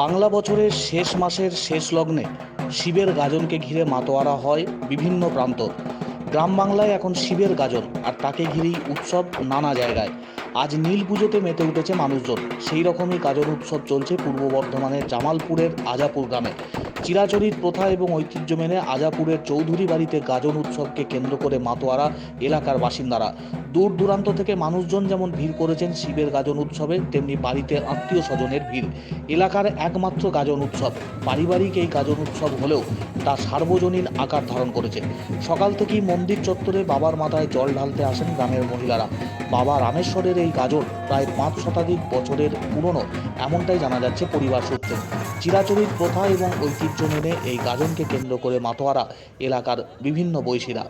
বাংলা বছরের শেষ মাসের শেষ লগ্নে শিবের গাজনকে ঘিরে মাতোয়ারা হয় বিভিন্ন প্রান্ত। গ্রাম বাংলায় এখন শিবের গাজন, আর তাকে ঘিরেই উৎসব নানা জায়গায়। আজ নীল পুজোতে মেতে উঠেছে মানুষজন। সেই রকমই গাজন উৎসব চলছে পূর্ব বর্ধমানের জামালপুরের আজাপুর গ্রামে। চিরাচরিত প্রথা এবং ঐতিহ্য মেনে আজাপুরের চৌধুরী বাড়িতে গাজন উৎসবকে কেন্দ্র করে মাতোয়ারা এলাকার বাসিন্দারা। দূর দূরান্ত থেকে মানুষজন যেমন ভিড় করেছেন শিবের গাজন উৎসবে, তেমনি বাড়িতে আত্মীয় স্বজনের ভিড়। এলাকার একমাত্র গাজন উৎসব, পারিবারিক এই গাজন উৎসব হলেও তা সার্বজনীন আকার ধারণ করেছে। সকাল থেকেই মন্দির চত্বরে বাবার মাথায় জল ঢালতে আসেন গ্রামের মহিলারা। বাবা রামেশ্বরের এই গাজন প্রায় পাঁচ শতাধিক বছরের পুরনো, এমনটাই জানা যাচ্ছে পরিবার চিরাচরিত প্রথা এবং ঐতিহ্য মেনে এই গাজনকে কেন্দ্র করে মাতোয়ারা এলাকার বিভিন্ন বৈশীরা